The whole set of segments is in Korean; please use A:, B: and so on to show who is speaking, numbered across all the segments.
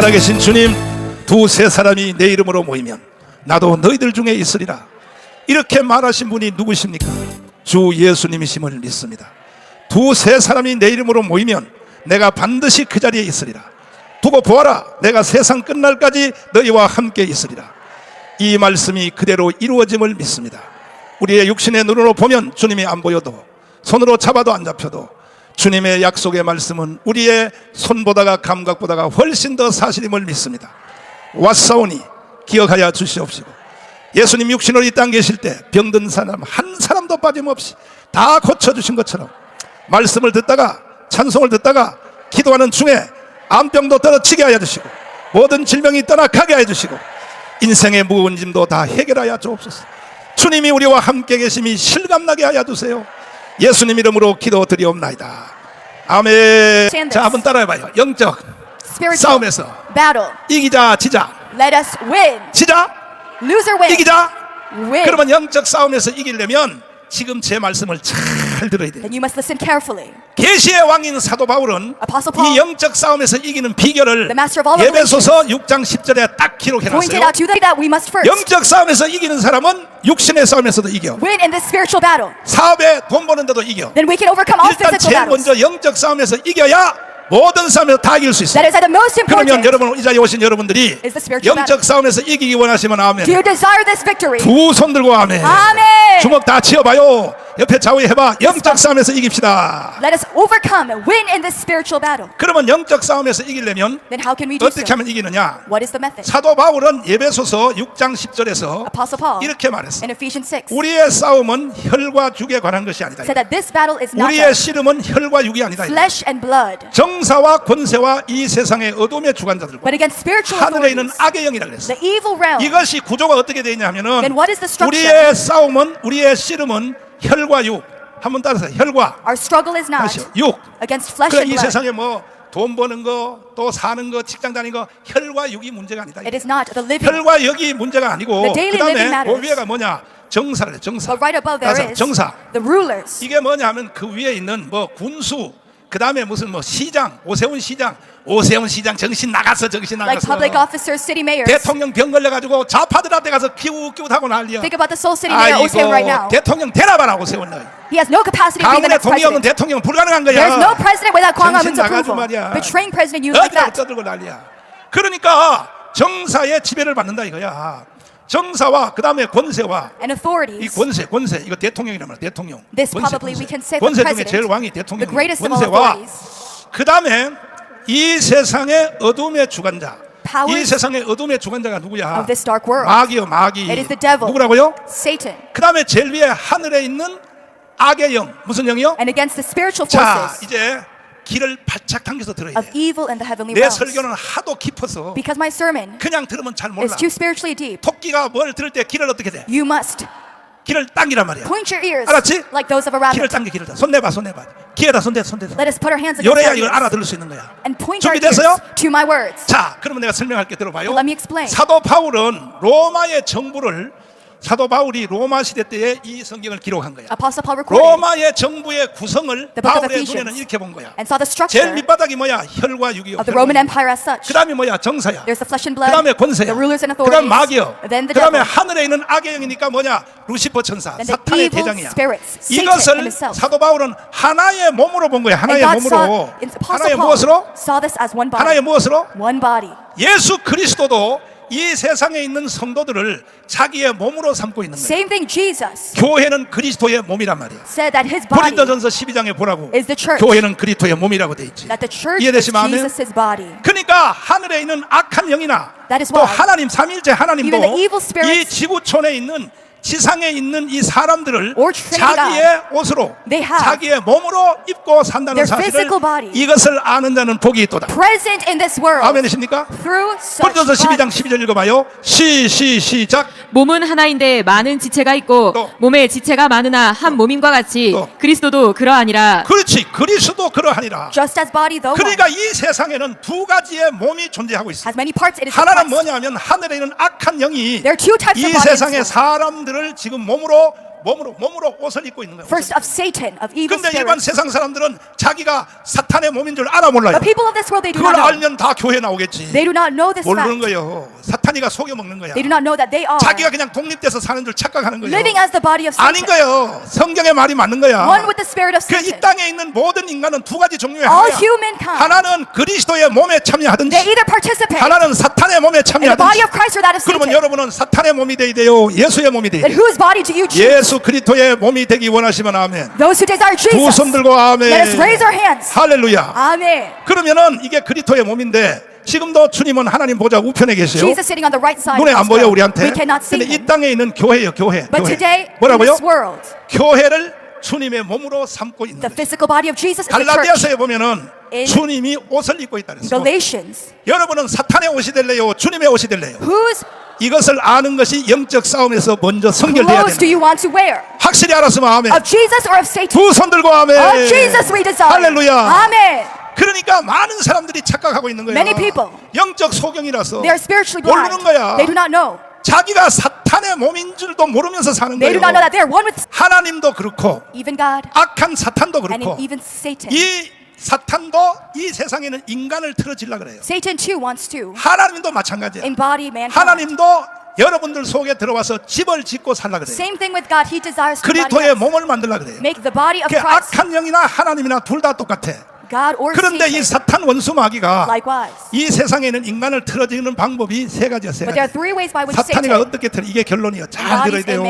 A: 살아계신 주님 두세 사람이 내 이름으로 모이면 나도 너희들 중에 있으리라. 이렇게 말하신 분이 누구십니까? 주 예수님이심을 믿습니다. 두세 사람이 내 이름으로 모이면 내가 반드시 그 자리에 있으리라. 두고 보아라 내가 세상 끝날까지 너희와 함께 있으리라. 이 말씀이 그대로 이루어짐을 믿습니다. 우리의 육신의 눈으로 보면 주님이 안 보여도 손으로 잡아도 안 잡혀도 주님의 약속의 말씀은 우리의 손보다가 감각보다가 훨씬 더 사실임을 믿습니다. 왔사오니 기억하여 주시옵시고 예수님 육신으로 이 땅 계실 때 병든 사람 한 사람도 빠짐없이 다 고쳐주신 것처럼 말씀을 듣다가 찬송을 듣다가 기도하는 중에 암병도 떨어지게 하여 주시고 모든 질병이 떠나가게 하여 주시고 인생의 무거운 짐도 다 해결하여 주옵소서 주님이 우리와 함께 계심이 실감나게 하여 주세요 예수님 이름으로 기도드리옵나이다. 아멘. 자 한번 따라해봐요. 영적 싸움에서
B: battle.
A: 이기자 지자.
B: Let us win.
A: 지자. 이기자. 그러면 영적 싸움에서 이기려면 지금 제 말씀을 잘 들어야 돼요 계시의 왕인 사도 바울은 이 영적 싸움에서 이기는 비결을 예배소서 6장 10절에 딱 기록해 놨어요
B: must first
A: 영적 싸움에서 이기는 사람은 육신의 싸움에서도 이겨. 사업에 돈 버는데도 이겨 일단 제일. 먼저 영적 싸움에서 이겨야 모든 싸움에서 다 이길 수 있어요
B: That is the most
A: 그러면
B: important.
A: 여러분 이 자리에 오신 여러분들이
B: Is the spiritual
A: 영적 싸움에서 이기기 원하시면 아멘
B: Do you desire this victory?
A: 두손 들고 아멘
B: 아멘.
A: 주먹 다 치어봐요 옆에 좌우에 해봐 영적 싸움에서 이깁시다
B: Let us overcome and win in this spiritual battle.
A: 그러면 영적 싸움에서 이기려면
B: Then how can we do so?
A: 어떻게 하면 이기느냐
B: What is the method?
A: 사도 바울은 예배소서 6장 10절에서
B: Apostle Paul
A: 이렇게 말했어
B: in Ephesians 6
A: 우리의 싸움은 혈과 육에 관한 것이 아니다
B: said that this battle is not
A: 우리의 씨름은 혈과 육이 아니다
B: flesh and blood,
A: 정 사와 권세와 이 세상의 어둠의 주관자들과 하늘에 있는 악의 영이라 그랬어. 이것이 구조가 어떻게 되어 있냐면은
B: the structure?
A: 우리의 싸움은 우리의 씨름은 혈과 육 한번 따라서 혈과 다시 육 그래 이. 세상에 뭐돈 버는 거 또 사는 거 직장 다니는 거 혈과 육이 문제가 아니다
B: It is not the living.
A: 혈과 육이 문제가 아니고 그다음에. 그 위에가 뭐냐 정사래 정사
B: But right above there
A: 따라서
B: is
A: 정사
B: the rulers.
A: 이게 뭐냐면 그 위에 있는 뭐 군수 그 다음에 무슨 뭐 시장 오세훈 시장 오세훈 시장 정신 나갔어 정신
B: Like
A: 나갔어
B: public officers, city mayors.
A: 대통령 병 걸려가지고 좌파들한테 가서 기웃기웃하고 난리야
B: Think about the Seoul City Mayor Oh right now.
A: 대통령 대라봐라 오세훈 너
B: He has no capacity to be the
A: 가문의
B: next
A: 동의하면
B: president.
A: 대통령 불가능한 거야
B: There's no president without Kwang
A: 정신
B: Amun's
A: 나가지
B: approval.
A: 말이야
B: Betraying President Yoon like
A: 어디가
B: that.
A: 떠들고 난리야 그러니까 정사의 지배를 받는다 이거야 정사와 그 다음에 권세와
B: And
A: 이
B: authorities.
A: 권세 권세 이거 대통령이란 말이야 대통령
B: This
A: 권세,
B: probably we
A: 권세.
B: can say the
A: 권세 중에
B: president,
A: 제일 왕이
B: The
A: 대통령
B: greatest of all
A: 권세와
B: authorities.
A: 그 다음에 이 세상의 어둠의 주관자
B: Powers
A: 이 세상의 어둠의 주관자가 누구야
B: of this dark world.
A: 마귀요 마귀
B: It is the devil.
A: 누구라고요?
B: Satan.
A: 그 다음에 제일 위에 하늘에 있는 악의 영 무슨 영이요?
B: And against the spiritual
A: 자
B: forces
A: 이제 길을 발짝 당겨서 들어야
B: of
A: 돼.
B: evil in the heavenly
A: 내
B: realms.
A: 설교는 하도 깊어서
B: Because my sermon
A: 그냥 들으면 잘 몰라.
B: is too spiritually deep.
A: 토끼가 뭘 들을 때 길을 어떻게 돼?
B: You must
A: 길을 당기란 말이야.
B: point your ears
A: 알았지?
B: like those of a
A: 길을
B: rabbit.
A: 당겨 길을 당겨. 손 내봐 손 내봐. 귀에다 손 대, 손 대. 손 대.
B: Let us put our hands against
A: 요래야
B: our
A: 이걸
B: ears
A: 알아들을 수 있는 거야.
B: and point our ears
A: 준비됐어요?
B: to my words.
A: 자, 그러면 내가 설명할게 들어봐요.
B: Let me explain.
A: 사도 바울은 로마의 정부를 사도 바울이 로마 시대 때에 이 성경을 기록한 거야.
B: Apostle Paul recorded
A: 로마의 정부의 구성을 바울의. 눈에는 이렇게 본 거야.
B: and saw the
A: 제일 밑바닥이 뭐야? 혈과 육이요.
B: of the Roman Empire as such.
A: 그 다음에 뭐야? 정사야.
B: There's the flesh and
A: 그
B: blood,
A: 다음에 권세야.
B: the rulers and
A: 그 다음
B: authorities,
A: 마귀요.
B: then the
A: 그 다음에
B: devil,
A: 하늘에 있는 악의 영이니까 뭐냐? 루시퍼 천사, 사탄의 대장이야. 이것을. 사도 바울은 하나의 몸으로 본 거야. 하나의 몸으로. 하나의 무엇으로?
B: saw this as one body.
A: 하나의 무엇으로? 예수 그리스도도 이 세상에 있는 성도들을 자기의 몸으로 삼고 있는 거예요.
B: Same thing Jesus
A: 교회는 그리스도의 몸이란 말이야.
B: said that his body
A: 고린도전서 12장에 보라고.
B: is the church.
A: 교회는 그리스도의 몸이라고 돼 있지.
B: That the church is
A: 이해되시면 아멘?
B: Jesus' body.
A: 그러니까 하늘에 있는 악한 영이나
B: That is
A: 또
B: why
A: 하나님 삼일째 하나님도
B: even the evil
A: 이 지구촌에 있는 지상에 있는 이 사람들을 자기의 옷으로
B: They have
A: 자기의 몸으로 입고 산다는
B: their
A: 사실을. 이것을 아는 자는 복이 있도다.
B: Present in this world
A: 아멘이십니까? 고린도서 12장
B: bodies.
A: 12절 읽어봐요. 시, 시, 시작.
C: 몸은 하나인데 많은 지체가 있고
A: 또.
C: 몸에 지체가 많으나 한 몸임과 같이
A: 또.
C: 그리스도도 그러하니라.
A: 그렇지. 그리스도 그러하니라.
B: Just as body though one
A: 그러니까 이 세상에는 두 가지의 몸이 존재하고 있어.
B: has many parts, it is the
A: 하나는. 뭐냐면 하늘에 있는 악한 영이
B: There are two types
A: 이. 세상의 사람들 을 지금 몸으로 몸으로 몸으로 옷을 입고 있는 거예요.
B: First of Satan, of evil
A: 근데 일반
B: spirits.
A: 세상 사람들은 자기가 사탄의 몸인 줄 알아 몰라요.
B: But people of this world, they do
A: 그걸
B: not know.
A: 알면 다 교회 나오겠지.
B: They do not know this
A: 모르는
B: fact.
A: 거예요. 사탄이가 속여 먹는 거야.
B: They do not know that they are
A: 자기가 그냥 독립돼서 사는 줄 착각하는 거예요.
B: living as the body of
A: 아닌
B: Satan.
A: 거예요. 성경의 말이 맞는 거야.
B: One with the spirit of
A: 그 이
B: Satan.
A: 땅에 있는 모든 인간은 두 가지 종류의
B: All
A: 하나야.
B: humankind.
A: 하나는 그리스도의 몸에 참여하든지
B: They either participate
A: 하나는 사탄의 몸에
B: in the body
A: 참여하든지
B: of Christ or that of
A: 그러면
B: Satan.
A: 여러분은 사탄의 몸이 되야 돼요 예수의 몸이 돼야
B: Then
A: 돼요
B: whose body do you choose?
A: 예수 그리스도의 몸이 되기 원하시면 아멘
B: Those who desire
A: 두
B: Jesus.
A: 손 들고 아멘
B: Let us raise our hands.
A: 할렐루야
B: Amen.
A: 그러면은 이게 그리스도의 몸인데 지금도 주님은 하나님 보좌 우편에 계세요
B: Jesus sitting on the right side.
A: 눈에 안 보여. 우리한테
B: We cannot see
A: 근데 이. 땅에 있는 교회예요 교회
B: But
A: 교회
B: today,
A: 뭐라고요?
B: this world,
A: 교회를 주님의 몸으로 삼고 있는
B: the
A: 거예요
B: physical body of Jesus is the church.
A: 갈라디아서에 보면은 주님이 옷을 입고 있다 그랬어요
B: Galatians.
A: 여러분은 사탄의 옷이 될래요 주님의 옷이 될래요
B: Whose
A: 이것을 아는 것이 영적 싸움에서 먼저 성결돼야
B: clothes do
A: 된다
B: you want to wear?
A: 확실히 알았으면 아멘
B: Of Jesus or of Satan?
A: 두 손 들고 아멘
B: Of Jesus we desire.
A: 할렐루야
B: Amen.
A: 그러니까 많은 사람들이 착각하고 있는 거야
B: Many people.
A: 영적 소경이라서
B: They are spiritually blind.
A: 모르는 거야
B: They do not know.
A: 자기가 사탄의 몸인 줄도 모르면서 사는
B: They do
A: 거예요
B: not know that they are one with
A: 하나님도 그렇고
B: even God
A: 악한 사탄도
B: and
A: 그렇고
B: even Satan.
A: 이 사탄도 이 세상에는 인간을 틀어지려 그래요
B: Satan too wants to
A: 하나님도 마찬가지야
B: embody mankind.
A: 하나님도 여러분들 속에 들어와서 집을 짓고 살라 그래요
B: Same thing with God. He desires to
A: 그리스도의. 몸을 만들라 그래요
B: make the body of
A: 그
B: Christ.
A: 악한 영이나 하나님이나 둘 다 똑같아 그런데 이. 사탄 원수 마귀가
B: Likewise.
A: 이 세상에는 인간을 틀어지는 방법이 세 가지야 세
B: But there are
A: 가지
B: three ways by which
A: 사탄이가 어떻게 틀어 이게 결론이에요 잘 들어야 돼요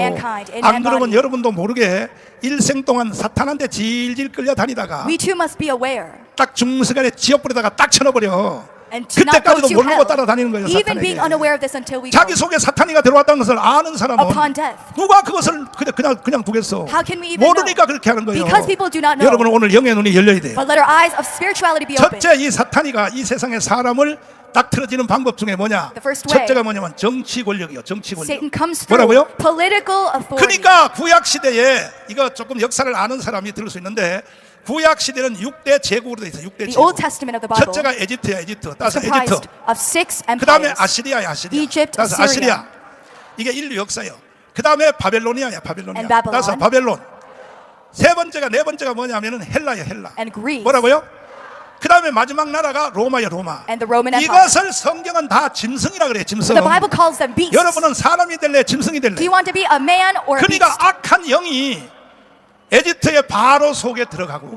A: 안 그러면. 여러분도 모르게 일생 동안 사탄한테 질질 끌려 다니다가
B: we too must be aware
A: 딱 중순간에 지옥불에다가 딱 쳐넣어버려 그때까지도 모르고
B: hell.
A: 따라다니는 거예요
B: Even being
A: 사탄에게
B: unaware of this until we
A: 자기. 속에 사탄이가 들어왔다는 것을 아는 사람은
B: Upon death.
A: 누가 그것을 그냥 그냥 그냥 두겠어
B: How can we even
A: 모르니까
B: know?
A: 그렇게 하는 거예요
B: Because people do not know.
A: 여러분은 오늘 영의 눈이 열려야 돼요
B: But let our eyes of spirituality be open.
A: 첫째 이 사탄이가 이 세상의 사람을 딱 틀어지는 방법 중에 뭐냐. 첫째가 뭐냐면 정치 권력이요 정치 권력 뭐라고요? 그러니까 구약 시대에 이거 조금 역사를 아는 사람이 들을 수 있는데 구약 시대는 6대 제국으로 돼 있어요 6대
B: The
A: 제국 첫째가 에집트야 에집트
B: comprised
A: 에집트
B: of six
A: 그 다음에
B: empires.
A: 아시리아야 아시리아
B: Assyria.
A: 아시리아 이게 인류 역사예요 그 다음에 바벨로니아야 바벨로니아
B: And Babylon.
A: 따라서 바벨론 세 번째가 네 번째가 뭐냐면은 헬라야 헬라. 뭐라고요? 그 다음에 마지막 나라가 로마야 로마
B: And the Roman Empire.
A: 이것을 성경은 다 짐승이라 그래요 짐승
B: The Bible calls them beasts.
A: 여러분은 사람이 될래 짐승이 될래
B: Do you want to be a man or a beast?
A: 그러니까 악한 영이 에집트의 바로 속에 들어가고?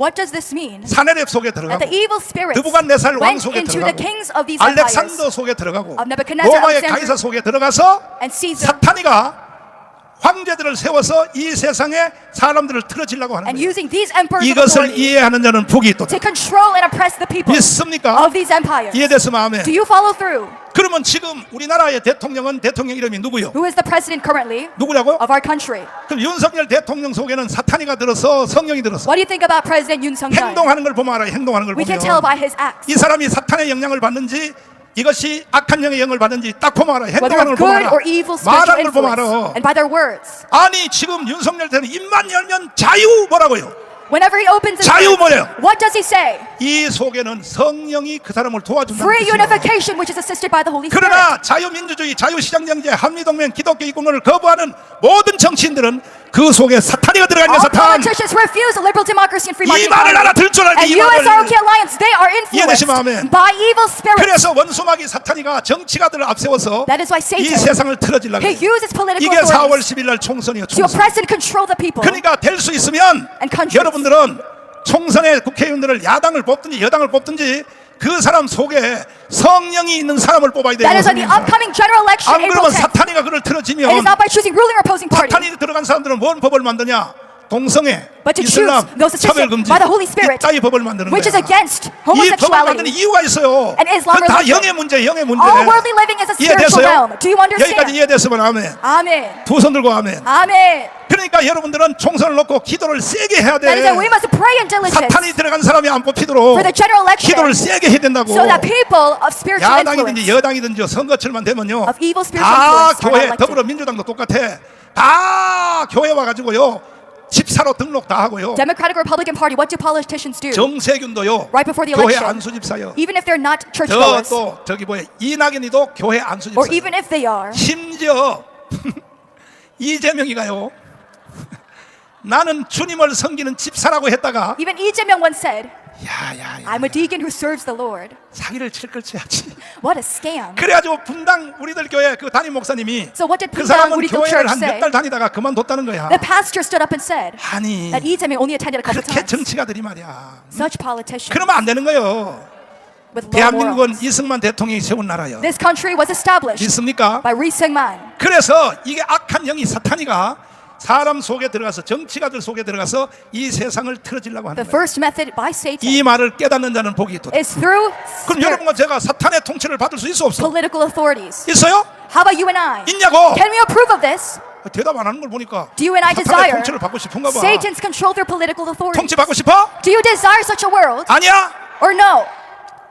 A: 사네렙 속에 들어가고
B: spirits
A: 느부갓네살 왕 속에 들어가고 알렉산더 속에 들어가고 로마의 가이사 속에 들어가서 사탄이가 황제들을 세워서 이 세상에 사람들을 틀어지려고 하는 거예요 이것을 이해하는 자는 복이 있다
B: people
A: 믿습니까?
B: you follow through?
A: 그러면 지금 우리나라의 대통령은 대통령 이름이 누구요?
B: Who is the president currently
A: 누구라고요?
B: of our country?
A: 그럼 윤석열 대통령 속에는 사탄이가 들어서 성령이 들어서
B: What do you think about President Yoon Sung Yeol?
A: 행동하는 걸 보면 알아요 행동하는 걸
B: We can
A: 보면
B: tell by his acts
A: 이 사람이 사탄의 영향을 받는지 이것이 악한 영의 영을 받는지 딱
B: whether
A: 행동하는 걸
B: spiritual
A: 말하는 걸
B: words.
A: 아니 지금 윤석열 대통령 입만 열면 자유 뭐라고요?
B: Whenever he opens his
A: 자유 뭐예요?
B: what does he say?
A: 이 속에는 성령이 그 사람을 도와준다는
B: Free
A: 뜻이에요.
B: unification, which is assisted by the Holy Spirit.
A: 그러나 자유민주주의, 자유시장경제, 한미동맹, 기독교 이권을 거부하는 모든 정치인들은 그 속에 사탄이가 들어가 있는 사탄. 이 말을
B: economy.
A: 알아 들 줄 알고
B: And
A: 이 말을.
B: Influenced
A: 이해 되시면 아멘. 그래서 원수마귀 사탄이가 정치가들을 앞세워서 이 세상을
B: political
A: 이게 4월
B: authorities
A: 10일 날 총선이에요. 총선. 그러니까 될 수 있으면. 여러분들은 총선에 국회의원들을 야당을 뽑든지 여당을 뽑든지 그 사람 속에 성령이 있는 사람을 뽑아야 돼요.
B: That is why the upcoming general election,
A: 안 그러면
B: 10th,
A: 사탄이가 그를 틀어지면
B: not by choosing ruling or opposing party,
A: 사탄이 들어간 사람들은 뭔 법을 만드냐? 동성애,
B: but to
A: 이슬람,
B: choose those assisted
A: 차별 금지
B: by the Holy Spirit,
A: 이따위 법을 만드는
B: which is
A: 거야.
B: against
A: 이 법을 만드는
B: homosexuality.
A: 이유가 있어요.
B: And Islam
A: 그건 다
B: religion.
A: 영의 문제, 영의 문제.
B: All worldly living is a spiritual
A: 이해됐어요?
B: realm. Do you
A: 여기까지
B: understand?
A: 이해됐으면 아멘.
B: Amen.
A: 두 손 들고 아멘.
B: Amen.
A: 그러니까 여러분들은 총선을 놓고 기도를 세게 해야 돼.
B: That is we must pray in diligence
A: 사탄이 들어간 사람이 안 뽑히도록
B: for the general election
A: 기도를 세게 해야 된다고.
B: so that people of spiritual
A: 야당이든지
B: influence
A: 여당이든지 선거철만 되면요.
B: of evil spiritual
A: 다
B: influence are
A: 교회
B: elected.
A: 더불어민주당도 똑같아. 다 교회 와가지고요. 집사로 등록 다 하고요.
B: Democratic Republican Party, what do politicians do?
A: 정세균도요.
B: Right before the
A: 교회
B: election.
A: 안수 집사요.
B: Even if they're not church
A: 저
B: goers,
A: 또 저기 뭐야 이낙연이도 교회
B: or
A: 안수 집사.
B: even if they are,
A: 심지어 이재명이가요. 나는 주님을 섬기는 집사라고 했다가
B: Even Lee Jae-myung once said,
A: 야야야
B: I'm a deacon who serves the Lord.
A: 사기를 칠 걸 쳐야지.
B: What a scam.
A: 그래가지고 분당 우리들 교회 그 담임 목사님이
B: So what did
A: 그
B: 분당
A: 사람은
B: 우리들
A: 교회를
B: church
A: 한 몇
B: say?
A: 달 다니다가 그만뒀다는 거야.
B: The pastor stood up and said
A: 아니
B: that Lee Jae-myung only attended a couple
A: 그렇게
B: times.
A: 정치가들이 말이야.
B: Such politicians
A: 그러면 안 되는 거예요.
B: with low
A: 대한민국은
B: morals.
A: 이승만 대통령이 세운 나라요.
B: This country was established
A: 있습니까?
B: by Ri Seung-man.
A: 그래서 이게 악한 영이 사탄이가 사람 속에 들어가서 정치가들 속에 들어가서 이 세상을 틀어지려고 하는
B: The
A: 거예요.
B: first method by Satan
A: 이 말을 깨닫는 자는 복이 있다.
B: through
A: 그럼 여러분과 제가 사탄의 통치를 받을 수 있어 없어?
B: political authorities.
A: 있어요?
B: How about you and I?
A: 있냐고?
B: Can we approve of this?
A: 대답 안 하는 걸 보니까
B: Do you and I desire
A: 통치를 받고 싶은가 봐.
B: Satan's control through political authorities?
A: 통치 받고 싶어?
B: Do you desire such a world
A: 아니야.
B: or no?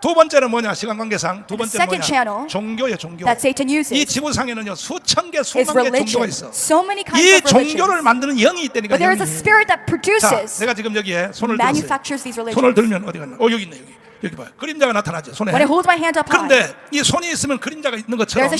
A: 두 번째는 뭐냐? 시간 관계상 두 번째는
B: second
A: 뭐냐?
B: channel
A: 종교예 종교.
B: That Satan
A: 이 지구상에는요 수천 개, 수만 개 종교가. 있어.
B: So
A: 이. 종교를 만드는 영이 있다니까.
B: But there is a
A: 영이. 자, 내가 지금 여기에 손을 들었어요. 손을. 들면 어디 갔나? 어 여기 있네 여기. 여기 봐요. 그림자가 나타나죠 손에.
B: When I hold my hand up high,
A: 그런데 이 손이 있으면 그림자가 있는 것처럼.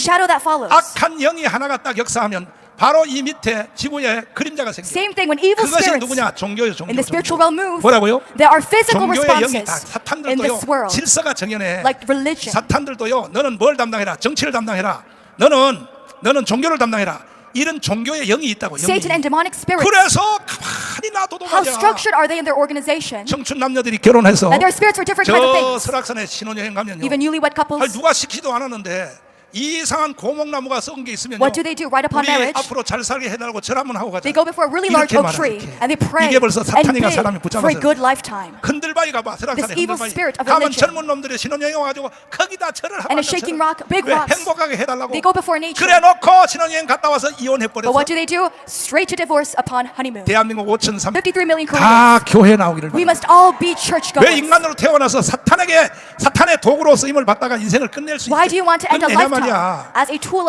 A: 악한 영이 하나가 딱 역사하면 바로 이 밑에 지구에 그림자가 생겨.
B: Same thing when evil
A: 그것이
B: spirits
A: 누구냐? 종교예요, 종교.
B: in the spiritual
A: 종교.
B: realm move.
A: 뭐라고요?
B: There are physical
A: 종교의 영이 다
B: responses in
A: 사탄들도요.
B: this world,
A: 질서가 정연해.
B: like religion.
A: 사탄들도요. 너는 뭘 담당해라? 정치를 담당해라. 너는 너는 종교를 담당해라. 이런 종교의 영이 있다고. 영이.
B: Satan and demonic spirits.
A: 그래서 가만히 놔둬도
B: How
A: 말이야.
B: structured are they in their organization?
A: 청춘 남녀들이 결혼해서
B: That their spirits are different kind of
A: 저
B: things.
A: 설악산에 신혼여행 가면요.
B: Even newlywed
A: 아니, 누가 시키도 않았는데 이상한 고목나무가 썩은 게 있으면요.
B: What do they do right upon
A: 우리
B: marriage?
A: 앞으로 잘 살게 해달라고 절 한번 하고 가자.
B: they go before a really large
A: 이렇게
B: oak
A: 말하는
B: tree
A: 이렇게.
B: and they pray
A: 이게 벌써
B: and
A: 사탄이가
B: bid
A: 사람이
B: for a
A: 붙잡아서
B: good lifetime.
A: 흔들바위 가봐 설악산에
B: This evil
A: 흔들바위
B: spirit of
A: 가면
B: religion.
A: 젊은 놈들이 신혼여행 와가지고 거기다 절을 하고
B: And a shaking rock, big
A: 왜?
B: rocks.
A: 행복하게 해달라고
B: They go before nature.
A: 그래 놓고 신혼여행 갔다 와서 이혼해버렸어
B: But what do they do? Straight to divorce upon honeymoon.
A: 대한민국 5,300
B: 53 million
A: 다
B: Koreans.
A: 교회 나오기를
B: We
A: 바랍니다
B: must all be church
A: 왜
B: goers.
A: 인간으로 태어나서 사탄에게 사탄의 도구로 쓰임을 받다가 인생을 끝낼 수
B: Why do you want to end a
A: 끝
B: Satan?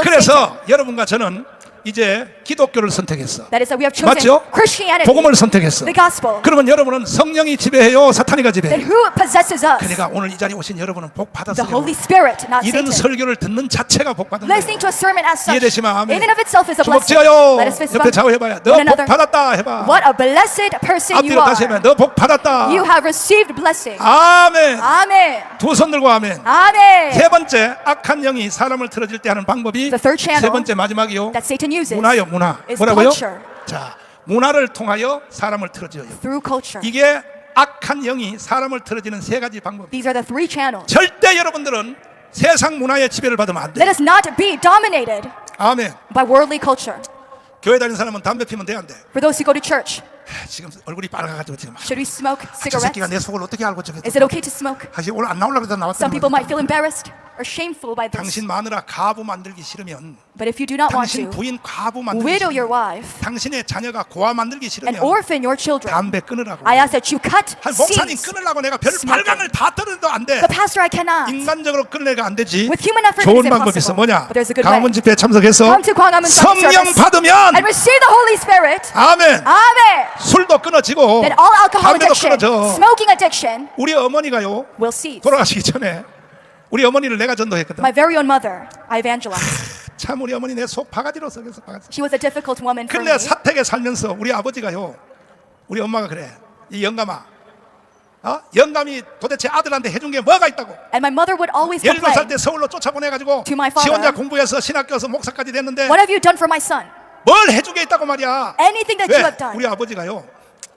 A: 그래서 여러분과 저는 이제 기독교를 선택했어.
B: That is that we have chosen
A: 맞죠?
B: Christianity,
A: 복음을 선택했어.
B: the gospel.
A: 그러면 여러분은 성령이 지배해요, 사탄이가 지배해요.
B: who possesses us?
A: 그러니까 오늘 이 자리에 오신 여러분은 복 받았어요.
B: Holy Spirit, not
A: 이런. 설교를 듣는 자체가 복 받은 거예요.
B: Listening to a sermon as such,
A: 이해되시면 아멘.
B: in and of itself is a
A: 주먹
B: blessing.
A: 쥐어요.
B: Let us fist
A: 옆에
B: bump
A: 좌우 해봐요. 너
B: one
A: 복
B: another.
A: 받았다 해봐.
B: What a blessed person you
A: 앞뒤로 다시 해봐.
B: are.
A: 너복 받았다.
B: You have received blessing.
A: 아멘.
B: Amen.
A: 두손 들고 아멘.
B: Amen.
A: 세 번째 악한 영이 사람을 틀어질 때 하는 방법이
B: The third channel
A: 세 번째 마지막이요.
B: That Satan uses
A: 문화요, 문화.
B: is
A: 뭐라고요?
B: culture.
A: 자, 문화를 통하여 사람을 틀어줘요.
B: through culture.
A: 이게 악한 영이 사람을 틀어지는 세 가지 방법.
B: These are the three channels.
A: 절대 여러분들은 세상 문화의 지배를 받으면 안
B: Let
A: 돼.
B: us not be dominated
A: 아멘.
B: by worldly culture.
A: 교회 다니는 사람은 담배 피면 돼, 안 돼?
B: For those who go to church,
A: 지금 얼굴이 빨가가지고 지금.
B: should we smoke
A: 아, 저 새끼가
B: cigarettes?
A: 내 속을 어떻게 알고 저게?
B: Is it okay to smoke?
A: 사실 오늘 안 나오려고 해도 나왔단
B: Some people might feel embarrassed or shameful by this.
A: 당신 마누라 가부 만들기 싫으면
B: But if you do not want
A: 당신
B: to,
A: 부인 과부 만들기
B: widow
A: 싫으면
B: your wife
A: 당신의 자녀가 고아 만들기
B: and
A: 싫으면
B: orphan your children,
A: 담배 끊으라고.
B: I ask that you cut
A: 한 목사님
B: seeds.
A: 끊으려고 내가 별
B: smoking.
A: 발광을 다 떨어도 안 돼.
B: But pastor, I cannot.
A: 인간적으로 끊내가 안 되지.
B: With human effort, it
A: 좋은
B: is
A: 방법이 있어.
B: impossible.
A: 뭐냐?
B: But there's a good
A: 강원
B: way.
A: 집회에 참석해서
B: Come to 광화문
A: 성령
B: service
A: 받으면
B: and receive the Holy Spirit.
A: 아멘.
B: Amen.
A: 술도 끊어지고
B: Then all alcohol
A: 담배도
B: addiction,
A: 끊어져.
B: smoking addiction
A: 우리 어머니가요
B: will cease.
A: 돌아가시기 전에 우리 어머니를 내가 전도했거든.
B: My very own mother, I evangelized.
A: 참 우리 어머니 내 속 바가지로 썩여서 바가지.
B: She was a difficult woman for.
A: 근데 사택에 살면서 우리 아버지가요 우리 엄마가 그래 이 영감아 어? 영감이 도대체 아들한테 해준 게 뭐가 있다고
B: And my mother would always
A: 17살
B: complain,
A: 때 서울로 쫓아보내가지고
B: To my
A: 지
B: father.
A: 혼자 공부해서 신학 교서 목사까지 됐는데
B: What have you done for my son?
A: 뭘 해준 게 있다고 말이야
B: Anything that you
A: 왜?
B: have done.
A: 우리 아버지가요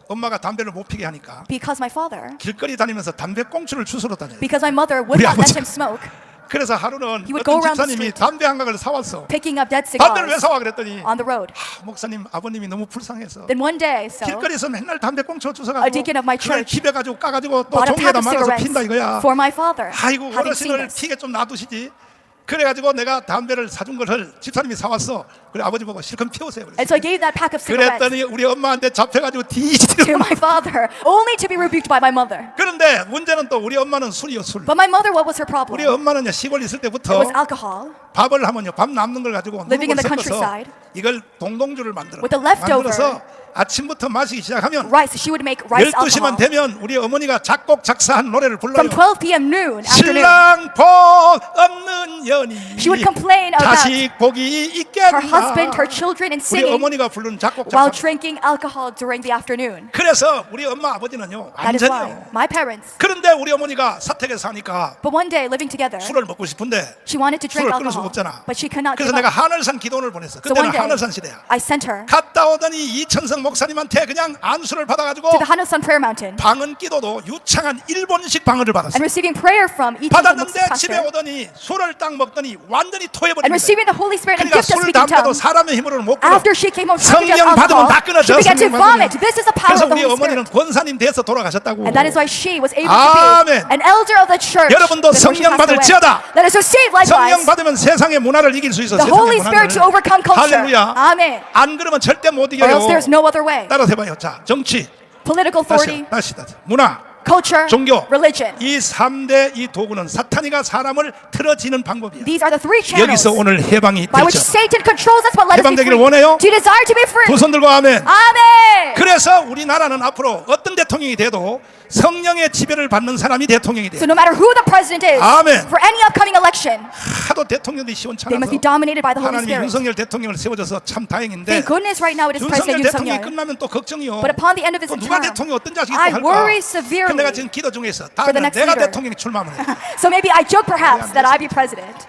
A: 엄마가 담배를 못 피게 하니까
B: Because my father,
A: 길거리 다니면서 담배 꽁초를 주스러 다녀요
B: because my mother would
A: 우리
B: not let
A: 아버지.
B: him smoke,
A: 그래서 하루는
B: He would go
A: 어떤 집사님이. 담배 한 각을 사왔어
B: picking up dead
A: 담배를 왜 사와 그랬더니
B: on the road.
A: 아, 목사님 아버님이 너무 불쌍해서
B: Then one day, so
A: 길거리에서 맨날 담배 꽁초
B: A
A: 주워가지고
B: deacon of my
A: 그걸
B: church
A: 집에 가지고 까가지고 또 종이에다 말아서 핀다 이거야
B: for my father,
A: 아이고 어르신을. 피게 좀 놔두시지 그래가지고 내가 담배를 사준 것을 집사님이 사왔어 그래 아버지 보고 실컷 피우세요.
B: And so I gave that pack of cigarettes
A: 그랬더니 우리 엄마한테 잡혀가지고
B: to
A: 뒤지더라고
B: my father, only to be rebuked by my mother.
A: 그런데 문제는 또 우리 엄마는 술이요 술
B: But my mother, what was her
A: 우리
B: problem?
A: 엄마는요 시골 있을
B: It
A: 때부터
B: was alcohol.
A: 밥을 하면요 밥 남는 걸 가지고
B: Living in
A: 누룩을
B: the
A: 섞어서
B: countryside.
A: 이걸 동동주를 만들어
B: With the leftover.
A: 만들어서 아침부터 마시기 시작하면
B: Rice, she would make rice
A: 12시만
B: alcohol.
A: 되면 우리 어머니가 작곡 작사한 노래를 불러요
B: From 12 p.m. noon, afternoon.
A: 신랑 복 없는 연이
B: She would complain about
A: 자식 복이 있겠나
B: her husband, her children, and
A: 우리
B: singing
A: 어머니가 부르는 작곡
B: while
A: 작사
B: drinking alcohol during the afternoon.
A: 그래서 우리 엄마 아버지는요
B: That is why
A: 완전해요
B: my parents.
A: 그런데 우리 어머니가 사택에 사니까
B: But one day, living together,
A: 술을 먹고 싶은데
B: she wanted to drink
A: 술을 끊을 수가
B: alcohol,
A: 없잖아
B: but she could not
A: 그래서
B: give
A: 내가
B: up.
A: 하늘산 기도원을 보냈어
B: So one
A: 그때는
B: day,
A: 하늘산 시대야
B: I sent her
A: 갔다 오더니 이천성 목사님한테 그냥 안수를 받아가지고
B: to the Hanusan Prayer Mountain
A: 방언 기도도 유창한 일본식 방언을 받았어
B: and receiving prayer from each of the
A: 받았는데 집에
B: pastor
A: 오더니 술을 딱 먹더니 완전히
B: and
A: 토해버린 거야
B: receiving the Holy Spirit and
A: 그러니까
B: gift of
A: 술
B: speaking
A: 담배도
B: tongues.
A: 사람의 힘으로는 못 끊어
B: After she came home from
A: 성령
B: alcohol,
A: 받으면 다 끊어져
B: she began to
A: 성령 받으면.
B: vomit. This is the power
A: 그래서
B: of the
A: 우리
B: Holy
A: 어머니는. 권사님 돼서 돌아가셨다고
B: And that is why she was able to
A: 아멘.
B: be an elder of the church.
A: 여러분도
B: before she
A: 성령
B: passed away.
A: 받을지어다.
B: Let us receive
A: 성령
B: likewise
A: 받으면 세상의 문화를 이길 수 있어
B: the
A: 세상의
B: Holy Spirit to overcome culture.
A: 할렐루야
B: Amen.
A: 안 그러면 절대 못
B: Or
A: 이겨요
B: else there's no other way.
A: 따라서 해봐요 자 정치
B: Political authority,
A: 다시 다시 다시 문화
B: culture,
A: 종교
B: religion.
A: 이 3대 이 도구는 사탄이가 사람을 틀어지는 방법이야
B: These are the three channels
A: 여기서 오늘 해방이
B: by which
A: 되죠
B: Satan controls us. But let us be
A: 해방되기를
B: free.
A: 원해요?
B: Do you desire to be free?
A: 두 손 들고 아멘
B: Amen.
A: 그래서 우리나라는 앞으로 어떤 대통령이 돼도 성령의 지배를 받는 사람이 대통령이 돼
B: So no matter who the president is,
A: Amen.
B: for any upcoming election,
A: 하도 대통령들이
B: they
A: 시원찮아서
B: must be dominated by the Holy
A: 하나님이
B: Spirit.
A: 윤석열 대통령을 세워줘서 참 다행인데
B: Thank goodness right now it is
A: 윤석열
B: President
A: 대통령이
B: Yoon
A: 끝나면 또 걱정이요
B: But upon the end of his
A: 또 누가
B: term,
A: 대통령 어떤 자식이 또
B: I
A: 할까
B: worry
A: 그
B: severely.
A: 내가 지금 기도 중에 있어
B: for the
A: 다음에
B: next
A: 내가
B: leader.
A: 대통령이 출마하면 해
B: So maybe I joke perhaps that I be president.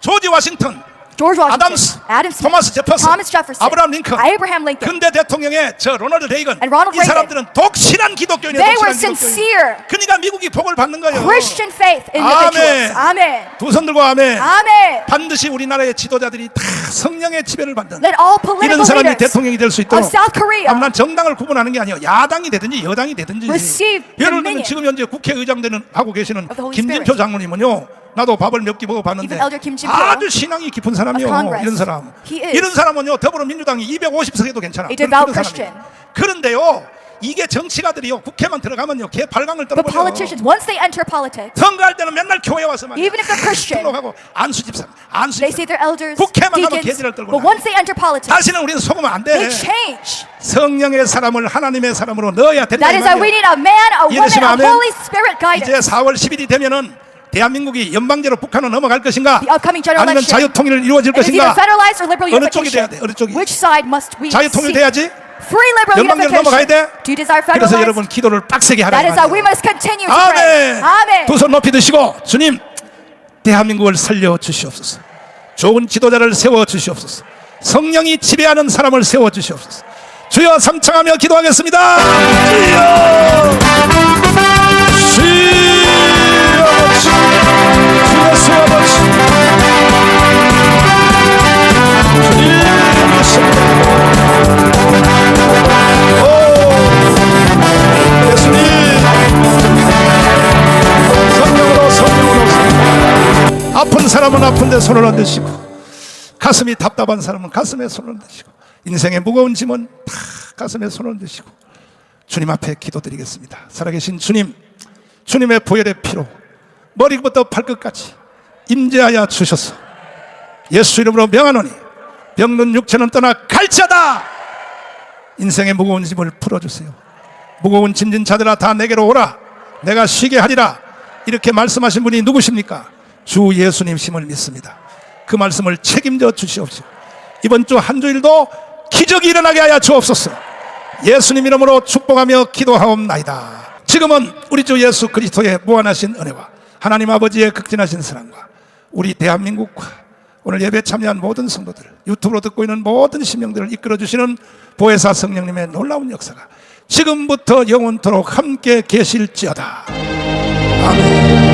A: 조지 워싱턴
B: George Washington,
A: 아담스,
B: Adam Smith,
A: 토마스 제퍼슨,
B: Thomas Jefferson,
A: 아브라함 링컨,
B: Abraham Lincoln.
A: 근대 대통령의 저 로널드 레이건
B: And Ronald
A: 이 사람들은 독실한 기독교인이에요
B: They were
A: 독실한 기독교인
B: sincere
A: 그러니까 미국이 복을 받는 거예요
B: Christian faith individuals. Amen.
A: 두손 들고 아멘
B: Amen.
A: 반드시 우리나라의 지도자들이 다 성령의 지배를 받는
B: Let all political
A: 이런 사람이
B: leaders
A: 대통령이 될수 있도록
B: of South Korea
A: 아, 난 정당을 구분하는 게 아니에요 야당이 되든지 여당이 되든지
B: receive
A: 예를 들면
B: dominion
A: 지금 현재 국회의장 되는 하고 계시는
B: of the Holy
A: 김진표. 장로님은요 나도 밥을 몇 끼 먹어봤는데 아주 신앙이 깊은 사람이요. 이런 사람. 이런 사람은요 더불어민주당이 250석에도 괜찮아 그런 사람이에요. 그런데요 이게 정치가들이요 국회만 들어가면요 개 발광을
B: But
A: 떨어버려
B: politicians, once they enter politics,
A: 선거할 때는 맨날 교회 와서. 등록하고 안수 집사 안수 국회만 가면 개지를 떨고 다시는 우리는 속으면 안 돼. 성령의 사람을 하나님의 사람으로 넣어야 된다.
B: That
A: 이
B: is why we
A: 말이야.
B: need a man, a woman
A: 이해되시면
B: of
A: 아멘.
B: Holy Spirit
A: 이제
B: guidance.
A: 4월 10일이 되면은 대한민국이 연방제로 북한으로 넘어갈 것인가? 아니면
B: election.
A: 자유 통일 이루어질 것인가? 어느 쪽이 돼야. 돼? 어느 쪽이? 자유 통일
B: seek?
A: 돼야지. 연방제로 넘어가야 돼. 그래서 여러분? 기도를 빡세게 하라. 아멘.
B: Amen.
A: 두손 높이 드시고 주님 대한민국을 살려 주시옵소서. 좋은 지도자를 세워 주시옵소서. 성령이 지배하는 사람을 세워 주시옵소서. 주여 삼창하며 기도하겠습니다. 주여 주여 아픈 사람은 아픈데 손을 얹으시고 가슴이 답답한 사람은 가슴에 손을 얹으시고 인생의 무거운 짐은 다 가슴에 손을 얹으시고 주님 앞에 기도드리겠습니다. 살아계신 주님 주님의 보혈의 피로 머리부터 발끝까지 임재하여 주셔서 예수 이름으로 명하노니 병든 육체는 떠나 갈지어다! 인생의 무거운 짐을 풀어주세요. 무거운 짐진 자들아 다 내게로 오라. 내가 쉬게 하리라. 이렇게 말씀하신 분이 누구십니까 주 예수님 심을 믿습니다. 그 말씀을 책임져 주시옵시고 이번 주 한 주일도 기적이 일어나게 하여 주옵소서. 예수님 이름으로 축복하며 기도하옵나이다. 지금은 우리 주 예수 그리스도의 무한하신 은혜와 하나님 아버지의 극진하신 사랑과 우리 대한민국과 오늘 예배 참여한 모든 성도들 유튜브로 듣고 있는 모든 심령들을 이끌어 주시는 보혜사 성령님의 놀라운 역사가 지금부터 영원토록 함께 계실지어다. 아멘